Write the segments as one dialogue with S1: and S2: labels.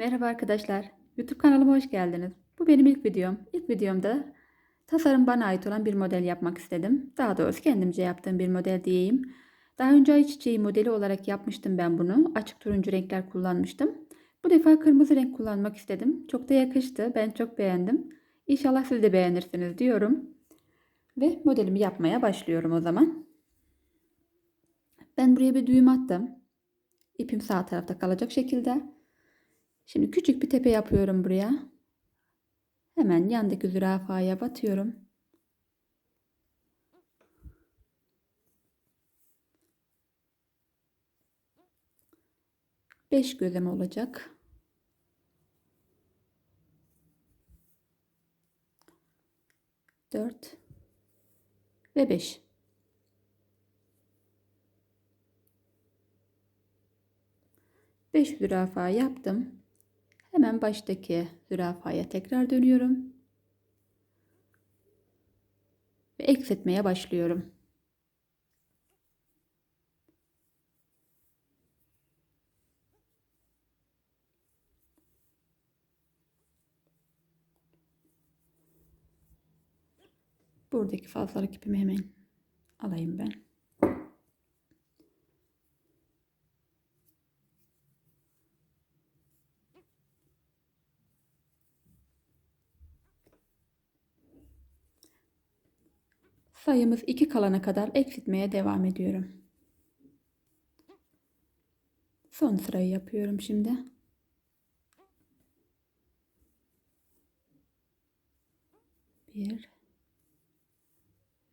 S1: Merhaba arkadaşlar. YouTube kanalıma hoş geldiniz. Bu benim ilk videom. İlk videomda tasarım bana ait olan bir model yapmak istedim. Daha doğrusu kendimce yaptığım bir model diyeyim. Daha önce ayçiçeği modeli olarak yapmıştım ben bunu. Açık turuncu renkler kullanmıştım. Bu defa kırmızı renk kullanmak istedim. Çok da yakıştı. Ben çok beğendim. İnşallah siz de beğenirsiniz diyorum. Ve modelimi yapmaya başlıyorum o zaman. Ben buraya bir düğüm attım. İpim sağ tarafta kalacak şekilde. Şimdi küçük bir tepe yapıyorum buraya. Hemen yandaki zürafaya batıyorum. Beş gözlem olacak. Dört ve beş. Beş zürafa yaptım. Hemen baştaki zürafaya tekrar dönüyorum. Ve eksiltmeye başlıyorum. Buradaki fazlalık ipimi hemen alayım ben. Sayımız 2 kalana kadar eksiltmeye devam ediyorum. Son sırayı yapıyorum şimdi. Bir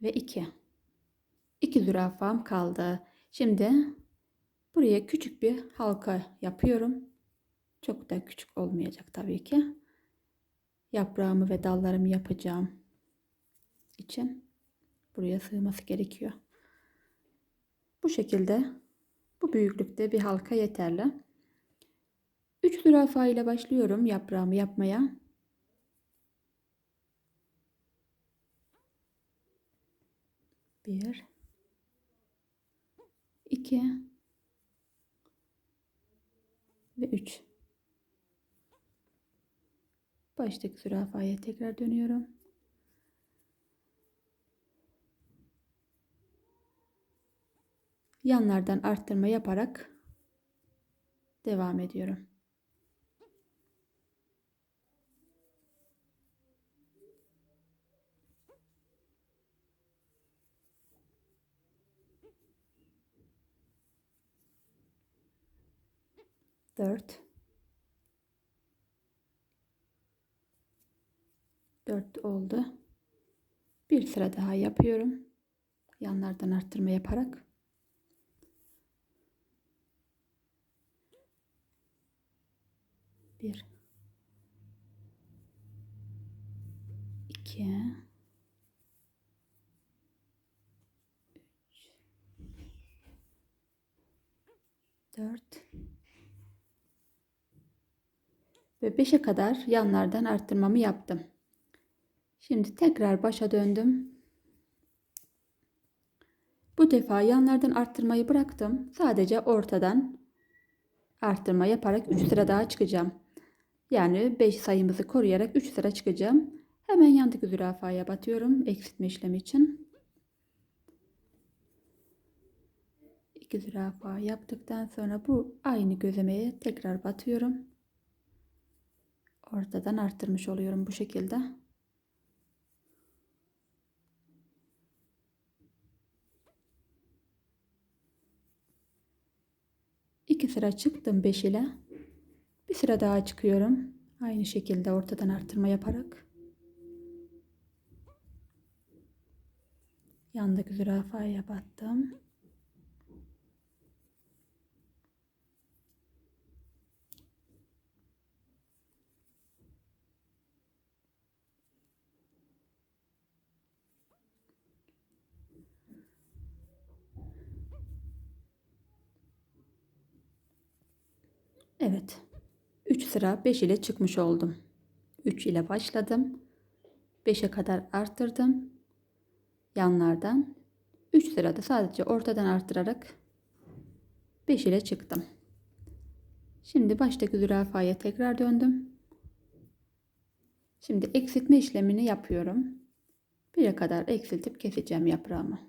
S1: ve iki. İki zürafam kaldı. Şimdi buraya küçük bir halka yapıyorum. Çok da küçük olmayacak tabii ki. Yaprağımı ve dallarımı yapacağım için buraya sığması gerekiyor. Bu şekilde bu büyüklükte bir halka yeterli. 3 zürafa ile başlıyorum yaprağımı yapmaya. Bir, iki ve üç. Baştaki zürafaya tekrar dönüyorum. Yanlardan arttırma yaparak devam ediyorum. Dört. Dört oldu. Bir sıra daha yapıyorum. Yanlardan arttırma yaparak. Bir. iki, Üç. Dört. Ve beşe kadar yanlardan arttırmamı yaptım. Şimdi tekrar başa döndüm. Bu defa yanlardan arttırmayı bıraktım. Sadece ortadan arttırma yaparak 3 sıra daha çıkacağım. Yani 5 sayımızı koruyarak 3 sıra çıkacağım. Hemen yandaki zürafaya batıyorum eksiltme işlemi için. 2 zürafa yaptıktan sonra bu aynı gözlemeye tekrar batıyorum. Ortadan arttırmış oluyorum bu şekilde. İki sıra çıktım 5 ile. Bir sıra daha çıkıyorum. Aynı şekilde ortadan artırma yaparak. Yandaki zürafaya battım. Evet. 3 sıra 5 ile çıkmış oldum. 3 ile başladım. 5'e kadar arttırdım. Yanlardan 3 sırada sadece ortadan arttırarak 5 ile çıktım. Şimdi baştaki zürafaya tekrar döndüm. Şimdi eksiltme işlemini yapıyorum. Bire kadar eksiltip keseceğim yaprağımı.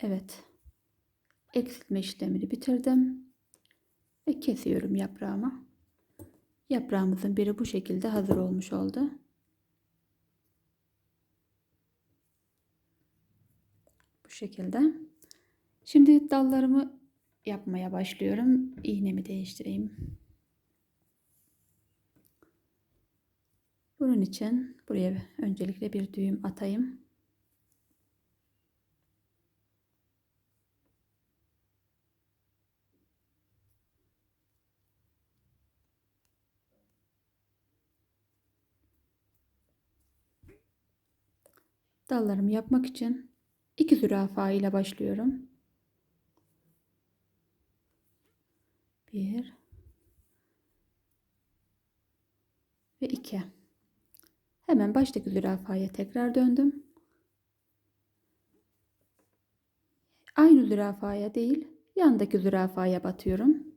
S1: Evet. Eksiltme işlemini bitirdim. Ve kesiyorum yaprağımı. Yaprağımızın biri bu şekilde hazır olmuş oldu. Bu şekilde. Şimdi dallarımı yapmaya başlıyorum. İğnemi değiştireyim. Bunun için buraya öncelikle bir düğüm atayım. Dallarımı yapmak için iki zürafa ile başlıyorum. Bir ve iki. Hemen baştaki zürafaya tekrar döndüm. Aynı zürafaya değil, yandaki zürafaya batıyorum.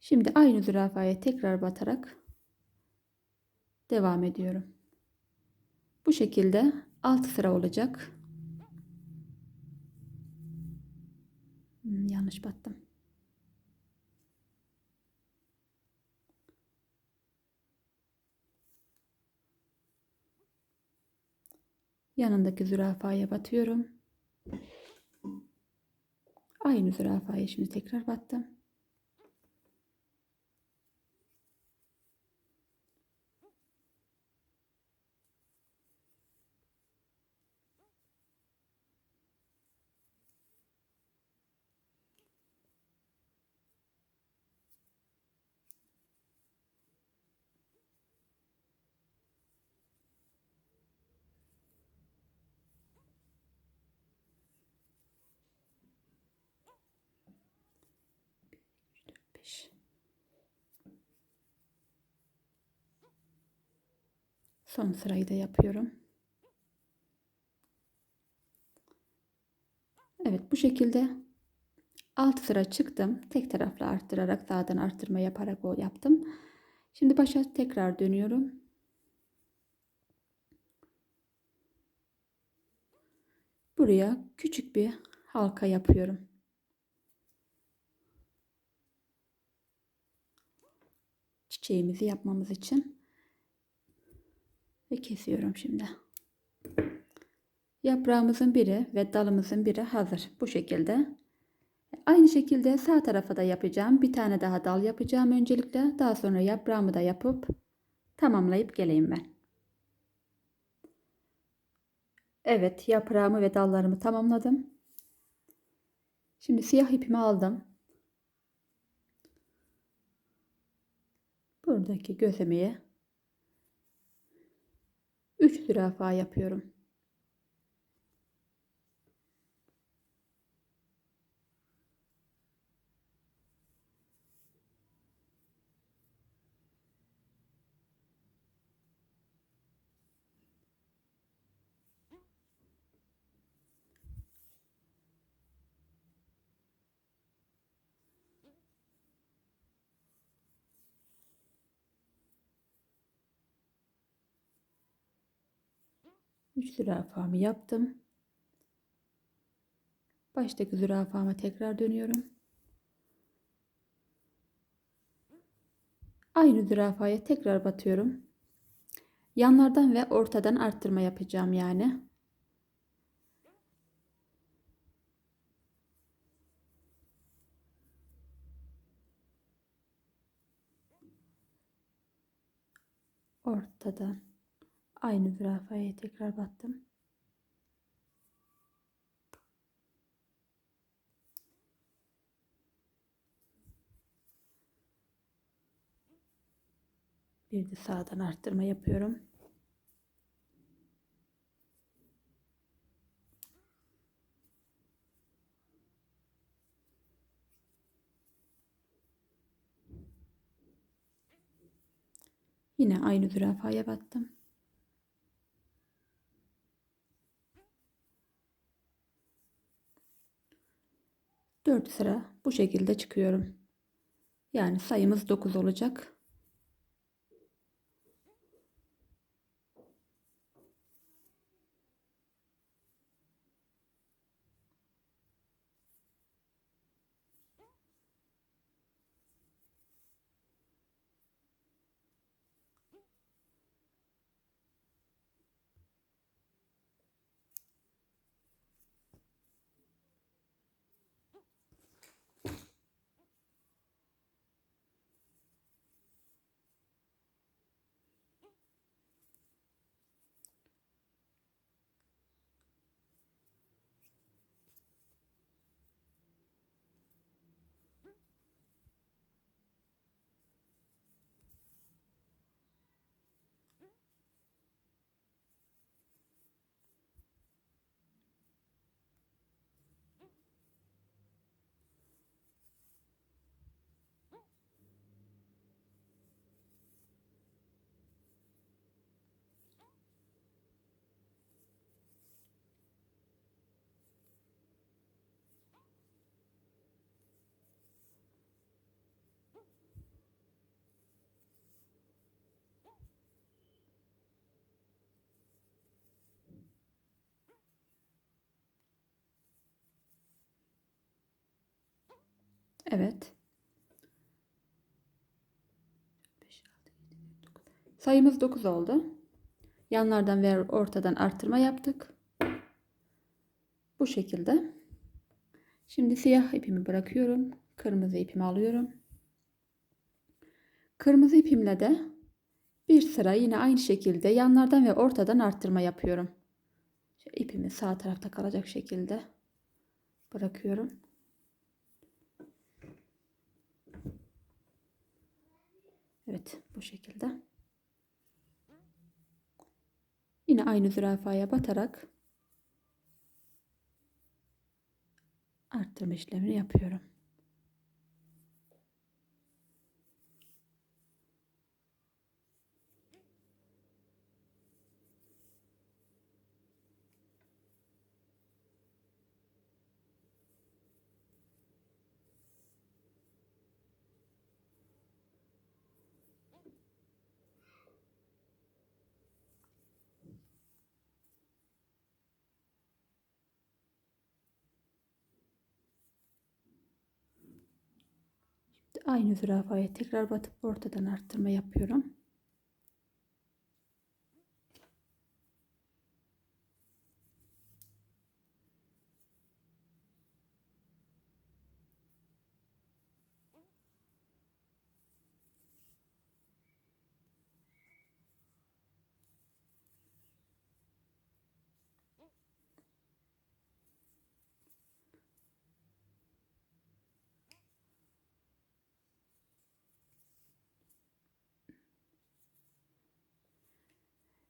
S1: Şimdi aynı zürafaya tekrar batarak devam ediyorum. Bu şekilde 6 sıra olacak. Hmm, yanlış battım. Yanındaki zürafaya batıyorum. Aynı zürafaya şimdi tekrar battım. Beş. Son sırayı da yapıyorum. Evet bu şekilde 6 sıra çıktım. Tek taraflı arttırarak sağdan arttırma yaparak o yaptım. Şimdi başa tekrar dönüyorum. Buraya küçük bir halka yapıyorum. Çiçeğimizi yapmamız için. Ve kesiyorum şimdi. Yaprağımızın biri ve dalımızın biri hazır. Bu şekilde. Aynı şekilde sağ tarafa da yapacağım. Bir tane daha dal yapacağım öncelikle. Daha sonra yaprağımı da yapıp tamamlayıp geleyim ben. Evet yaprağımı ve dallarımı tamamladım. Şimdi siyah ipimi aldım. Buradaki gözlemeye 3 zürafa yapıyorum. Üç zürafamı yaptım. Baştaki zürafama tekrar dönüyorum. Aynı zürafaya tekrar batıyorum. Yanlardan ve ortadan arttırma yapacağım yani. ortadan aynı zürafaya tekrar battım. Bir de sağdan arttırma yapıyorum. Yine aynı zürafaya battım. Dört sıra bu şekilde çıkıyorum. Yani sayımız 9 olacak. Evet. Sayımız 9 oldu. Yanlardan ve ortadan arttırma yaptık. Bu şekilde. Şimdi siyah ipimi bırakıyorum. Kırmızı ipimi alıyorum. Kırmızı ipimle de bir sıra yine aynı şekilde yanlardan ve ortadan arttırma yapıyorum. İpimi sağ tarafta kalacak şekilde bırakıyorum. Evet bu şekilde. Yine aynı zürafaya batarak arttırma işlemini yapıyorum. Aynı zürafaya tekrar batıp ortadan arttırma yapıyorum.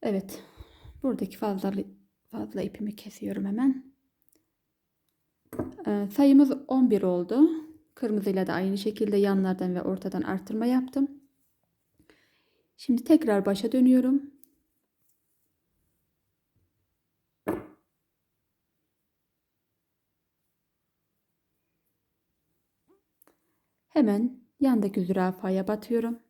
S1: Evet. Buradaki fazla fazla ipimi kesiyorum hemen. Ee, sayımız 11 oldu. Kırmızıyla da aynı şekilde yanlardan ve ortadan arttırma yaptım. Şimdi tekrar başa dönüyorum. Hemen yandaki zürafaya batıyorum.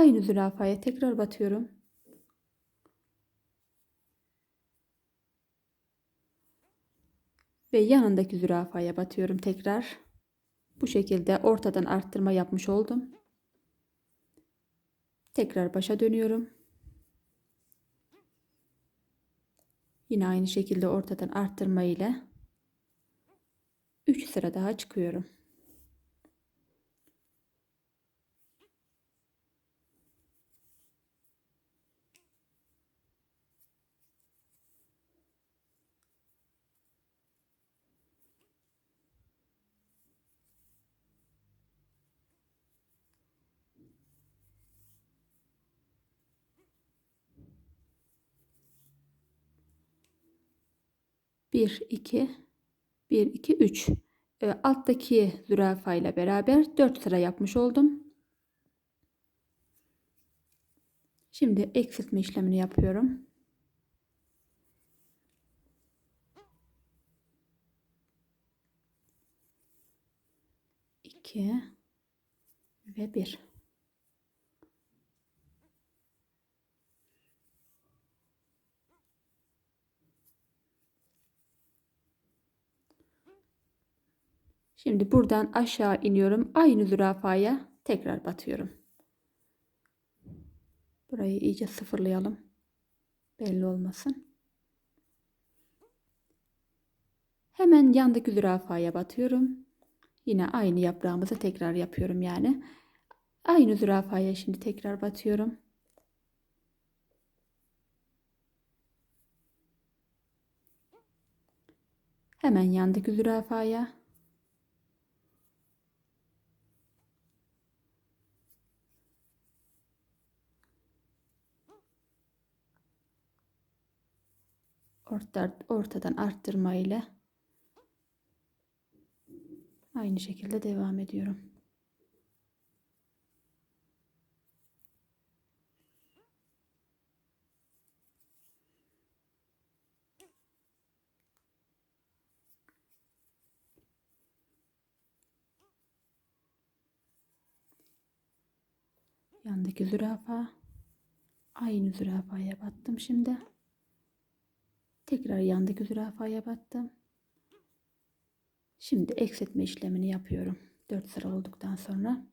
S1: Aynı zürafaya tekrar batıyorum. Ve yanındaki zürafaya batıyorum tekrar. Bu şekilde ortadan arttırma yapmış oldum. Tekrar başa dönüyorum. Yine aynı şekilde ortadan arttırma ile 3 sıra daha çıkıyorum. 1 2 1 2 3 e, alttaki zürafa ile beraber 4 sıra yapmış oldum. Şimdi eksiltme işlemini yapıyorum. İki ve bir. Şimdi buradan aşağı iniyorum. Aynı zürafaya tekrar batıyorum. Burayı iyice sıfırlayalım. Belli olmasın. Hemen yandaki zürafaya batıyorum. Yine aynı yaprağımızı tekrar yapıyorum yani. Aynı zürafaya şimdi tekrar batıyorum. Hemen yandaki zürafaya ortadan arttırma ile aynı şekilde devam ediyorum. Yandaki zürafa aynı zürafaya battım şimdi. Tekrar yandaki zürafaya battım. Şimdi eksiltme işlemini yapıyorum. 4 sıra olduktan sonra.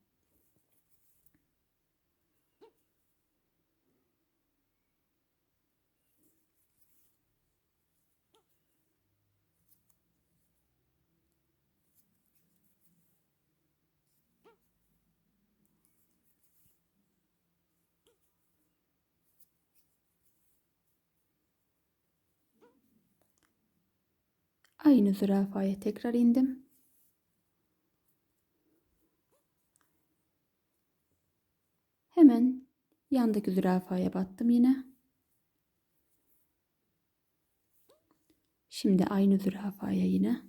S1: Aynı zürafaya tekrar indim. Hemen yandaki zürafaya battım yine. Şimdi aynı zürafaya yine.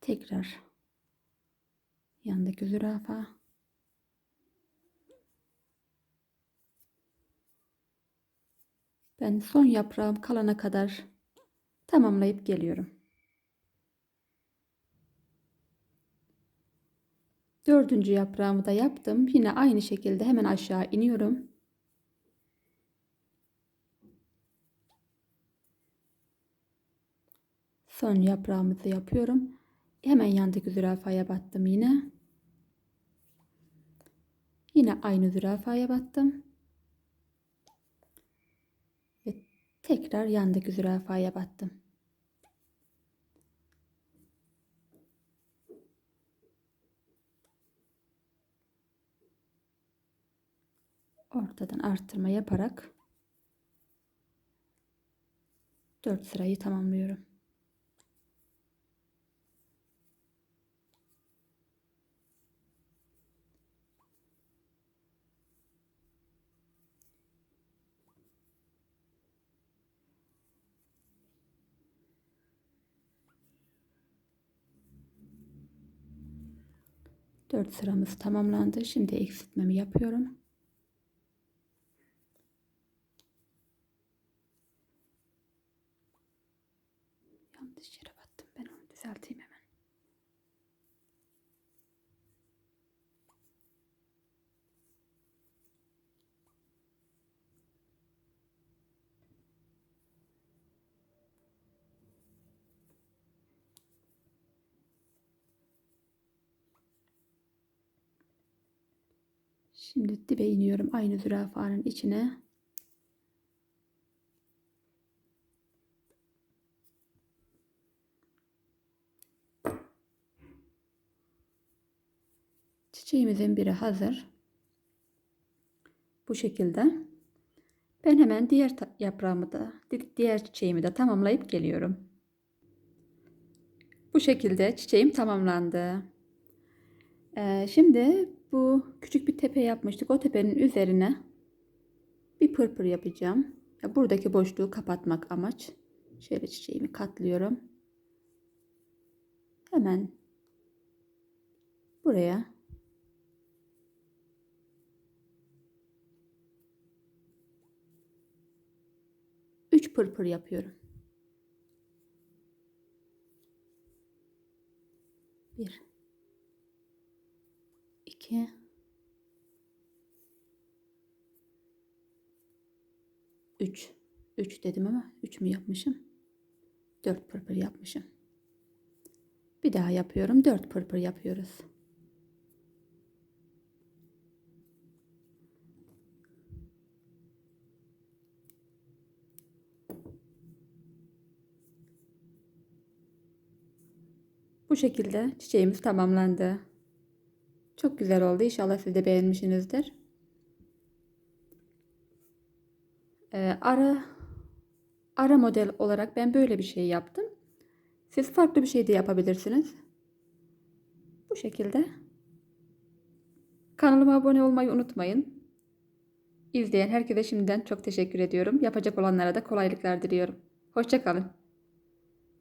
S1: Tekrar yandaki zürafa. Ben son yaprağım kalana kadar tamamlayıp geliyorum. Dördüncü yaprağımı da yaptım. Yine aynı şekilde hemen aşağı iniyorum. Son yaprağımızı yapıyorum. Hemen yandaki zürafaya battım yine. Yine aynı zürafaya battım. Tekrar yandaki zürafaya battım. Ortadan arttırma yaparak 4 sırayı tamamlıyorum. Dört sıramız tamamlandı. Şimdi eksiltmemi yapıyorum. Yanlış yere battım. Ben onu düzelteyim hemen. Şimdi dibe iniyorum aynı zürafanın içine. Çiçeğimizin biri hazır. Bu şekilde. Ben hemen diğer yaprağımı da, diğer çiçeğimi de tamamlayıp geliyorum. Bu şekilde çiçeğim tamamlandı. Ee, şimdi bu küçük bir tepe yapmıştık. O tepenin üzerine bir pırpır yapacağım. Ya buradaki boşluğu kapatmak amaç. Şöyle çiçeğimi katlıyorum. Hemen buraya üç pırpır yapıyorum. Bir, iki, üç. Üç dedim ama üç mü yapmışım? Dört pırpır yapmışım. Bir daha yapıyorum. Dört pırpır yapıyoruz. Bu şekilde çiçeğimiz tamamlandı. Çok güzel oldu. İnşallah siz de beğenmişsinizdir. Ee, ara ara model olarak ben böyle bir şey yaptım. Siz farklı bir şey de yapabilirsiniz. Bu şekilde. Kanalıma abone olmayı unutmayın. İzleyen herkese şimdiden çok teşekkür ediyorum. Yapacak olanlara da kolaylıklar diliyorum. Hoşçakalın.